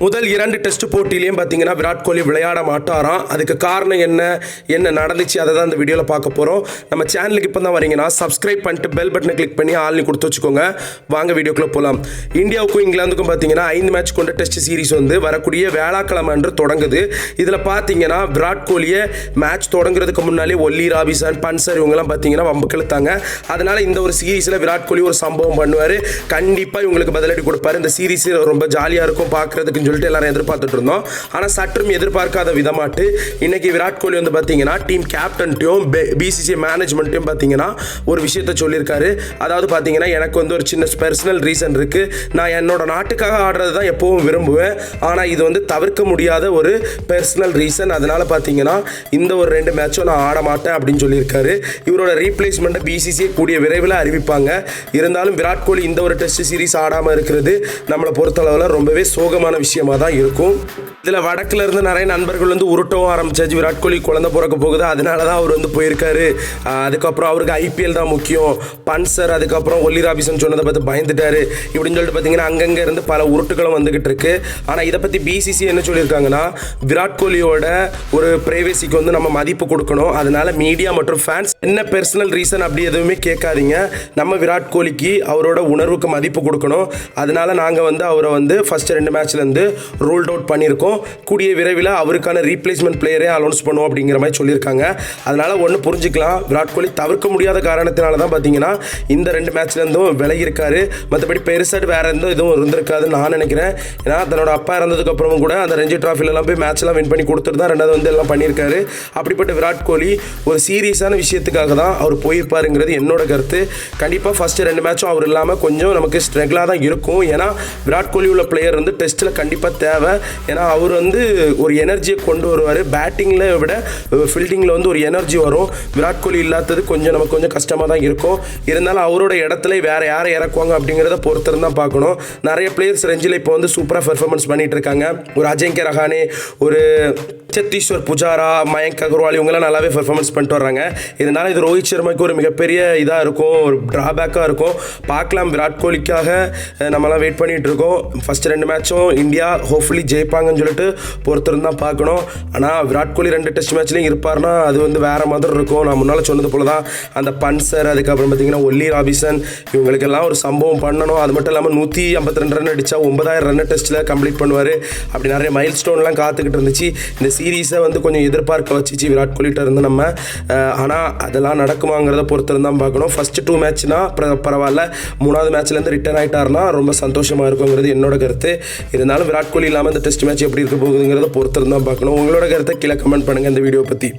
முதல் இரண்டு டெஸ்ட் போட்டியிலையும் பார்த்தீங்கன்னா விராட் கோலி விளையாட மாட்டாராம். அதுக்கு காரணம் என்ன? என்ன நடந்துச்சு? அதை தான் இந்த வீடியோவில் பார்க்க போகிறோம் நம்ம சேனலுக்கு இப்போ தான் வரீங்கன்னா சப்ஸ்கிரைப் பண்ணிட்டு பெல் பட்டனை கிளிக் பண்ணி ஆள்னு கொடுத்து வச்சுக்கோங்க. வாங்க வீடியோக்குள்ளே போகலாம் இந்தியாவுக்கும் இங்கிலாந்துக்கும் பார்த்தீங்கன்னா ஐந்து மேட்ச் கொண்ட டெஸ்ட் சீரிஸ் வந்து வரக்கூடிய வேளாக்கிழமை அன்று தொடங்குது. இதில் பார்த்தீங்கன்னா விராட் கோலியை மேட்ச் தொடங்குறதுக்கு முன்னாலே ஒல்லி ராபிசன் பன்சர் இவங்கெல்லாம் பார்த்தீங்கன்னா வம்பு இழுத்தாங்க அதனால் இந்த ஒரு சீரீஸில் விராட் கோலி ஒரு சம்பவம் பண்ணுவார். கண்டிப்பாக இவங்களுக்கு பதிலடி கொடுப்பாரு. இந்த சீரீஸ் ரொம்ப ஜாலியாக இருக்கும். பார்க்குறதுக்குன்னு சொல்லிட்டு எல்லாரும் எதிர்பார்த்துட்டு இருந்தோம் ஆனால் சற்றும் எதிர்பார்க்காத விதமாட்டு இன்னைக்கு விராட் கோலி வந்து பார்த்தீங்கன்னா டீம் கேப்டன்ட்டையும் பிசிசி மேனேஜ்மெண்ட்டையும் பார்த்தீங்கன்னா ஒரு விஷயத்த சொல்லியிருக்காரு. அதாவது பார்த்தீங்கன்னா எனக்கு வந்து ஒரு சின்ன பர்சனல் ரீசன் இருக்குது நான் என்னோட நாட்டுக்காக ஆடுறது தான் எப்போவும் விரும்புவேன். ஆனால் இது வந்து தவிர்க்க முடியாத ஒரு பர்சனல் ரீசன் அதனால பார்த்தீங்கன்னா இந்த ஒரு ரெண்டு மேட்சும் நான் ஆட மாட்டேன் அப்படின்னு சொல்லியிருக்காரு. இவரோட ரீப்ளேஸ்மெண்ட்டை பிசிசியை கூடிய விரைவில் அறிவிப்பாங்க. இருந்தாலும் விராட் கோலி இந்த ஒரு டெஸ்ட் சீரிஸ் ஆடாமல் இருக்கிறது நம்மளை பொறுத்தளவில் ரொம்பவே சோகமான விஷயம். விஷயமாக தான் இருக்கும். இதில் வடக்குல இருந்து நிறைய நண்பர்கள் வந்து உருட்டவும் ஆரம்பிச்சாச்சு. விராட் கோலி குழந்தை பிறக்க போகுது. அதனால தான் அவர் வந்து போயிருக்காரு. அதுக்கப்புறம் அவருக்கு ஐபிஎல் தான் முக்கியம். பன்சர் அதுக்கப்புறம் ஒல்லி ராபிசன் சொன்னதை பார்த்து பயந்துட்டாரு. இப்படின்னு சொல்லிட்டு பார்த்தீங்கன்னா அங்கங்கே இருந்து பல உருட்டுகளும் வந்துகிட்டு இருக்கு. ஆனால் இதை பற்றி பிசிசி என்ன சொல்லியிருக்காங்கன்னா விராட் கோலியோட ஒரு பிரைவேசிக்கு வந்து நம்ம மதிப்பு கொடுக்கணும். அதனால மீடியா மற்றும் ஃபேன்ஸ் என்ன பர்சனல் ரீசன் அப்படி எதுவுமே கேட்காதீங்க. நம்ம விராட் கோலிக்கு அவரோட உணர்வுக்கு மதிப்பு கொடுக்கணும். அதனால நாங்கள் வந்து அவரை வந்து ஃபர்ஸ்ட் ரெண்டு மேட்ச்லேருந்து ரூல்ட் அவுட் பண்ணியிருக்கோம். கூடிய விரைவில் அவருக்கான ரீப்ளேஸ்மெண்ட் பிளேயரே அலௌன்ஸ் பண்ணுவோம் அப்படிங்கிற மாதிரி சொல்லியிருக்காங்க. அதனால் ஒன்று புரிஞ்சுக்கலாம். விராட் கோலி தவிர்க்க முடியாத காரணத்தினால தான் பார்த்தீங்கன்னா இந்த ரெண்டு மேட்ச்லேருந்தும் விலகியிருக்காரு. மற்றபடி பெருசாக வேறு எந்த இதுவும் இருந்திருக்காதுன்னு நான் நினைக்கிறேன். ஏன்னா தன்னோட அப்பா இறந்ததுக்கப்புறமும் கூட அந்த ரஞ்சி ட்ராஃபிலெல்லாம் போய் மேட்ச்லாம் வின் பண்ணி கொடுத்துட்டு தான் ரெண்டாவது வந்து எல்லாம் பண்ணியிருக்காரு. அப்படிப்பட்ட விராட் கோலி ஒரு சீரியஸான விஷயத்துக்காக தான் அவர் போயிருப்பாருங்கிறது என்னோட கருத்து. கண்டிப்பாக ஃபஸ்ட்டு ரெண்டு மேட்சும் அவர் இல்லாமல் கொஞ்சம் நமக்கு ஸ்ட்ரகிளாக தான் இருக்கும். ஏன்னா விராட் கோலி உள்ள பிளேயர் வந்து டெஸ்ட்டில் கண்டிப்பாக தேவை. ஏன்னா அவர் வந்து ஒரு எனர்ஜியை கொண்டு வருவார். பேட்டிங்கில் விட ஃபீல்டிங்கில் வந்து ஒரு எனர்ஜி வரும். விராட் கோலி இல்லாதது கொஞ்சம் நமக்கு கொஞ்சம் கஷ்டமாக தான் இருக்கும். இருந்தாலும் அவரோட இடத்துல வேறு யாரை இறக்குவாங்க அப்படிங்கிறத பொறுத்திருந்து தான் பார்க்கணும். நிறைய பிளேயர்ஸ் ரெஞ்சில் இப்போ வந்து சூப்பராக பெர்ஃபார்மன்ஸ் பண்ணிகிட்டு இருக்காங்க. ஒரு அஜய்கே ரஹானே ஒரு சத்தீஸ்வர் புஜாரா மயங்க் அகர்வால் இவங்கெல்லாம் நல்லாவே பெர்ஃபார்மன்ஸ் பண்ணிட்டு வராங்க இதனால் இது ரோஹித் சர்மாக்கு ஒரு மிகப்பெரிய இதாக இருக்கும் ஒரு ட்ராபேக்காக இருக்கும். பார்க்கலாம் விராட் கோலிக்காக நம்மலாம் வெயிட் பண்ணிகிட்டு இருக்கோம். ஃபர்ஸ்ட் ரெண்டு மேட்சும் இந்தியா ஹோப்ஃபுல்லி ஜெயிப்பாங்கன்னு சொல்லிட்டு பொறுத்திருந்து தான் பார்க்கணும். ஆனால் விராட் கோலி ரெண்டு டெஸ்ட் மேட்ச்லையும் இருப்பார்னா அது வந்து வேறு மாதிரி இருக்கும். நான் முன்னால் சொன்னது போல தான் அந்த பன்சர் அதுக்கப்புறம் பார்த்தீங்கன்னா ஒல்லி ராபிசன் இவங்களுக்கெல்லாம் ஒரு சம்பவம் பண்ணணும். அது மட்டும் இல்லாமல் நூற்றி ஐம்பத்தி ரெண்டு ரன் அடித்தா ஒன்பதாயிரம் ரன் டெஸ்ட்டில் கம்ப்ளீட் பண்ணுவார். அப்படி நிறைய மைல் ஸ்டோன்லாம் காத்துக்கிட்டு இருந்துச்சு. இந்த சீரீஸை வந்து கொஞ்சம் எதிர்பார்க்க வச்சுச்சு விராட் கோலிட்ட இருந்து நம்ம ஆனால் அதெல்லாம் நடக்குமாங்கிறத பொறுத்திருந்து தான் பார்க்கணும் ஃபஸ்ட்டு டூ மேட்ச்னா பரவாயில்ல. மூணாவது மேட்ச்லேருந்து ரிட்டர்ன் ஆகிட்டாருன்னா ரொம்ப சந்தோஷமாக இருக்குங்கிறது என்னோட கருத்து. இருந்தாலும் விராட் கோலி இல்லாமல் இந்த டெஸ்ட் மேட்ச் எப்படி இருக்க போகுதுங்கிறத பொறுத்து தான் பார்க்கணும். உங்களோட கருத்தை கீழே கமெண்ட் பண்ணுங்கள் இந்த வீடியோ பற்றி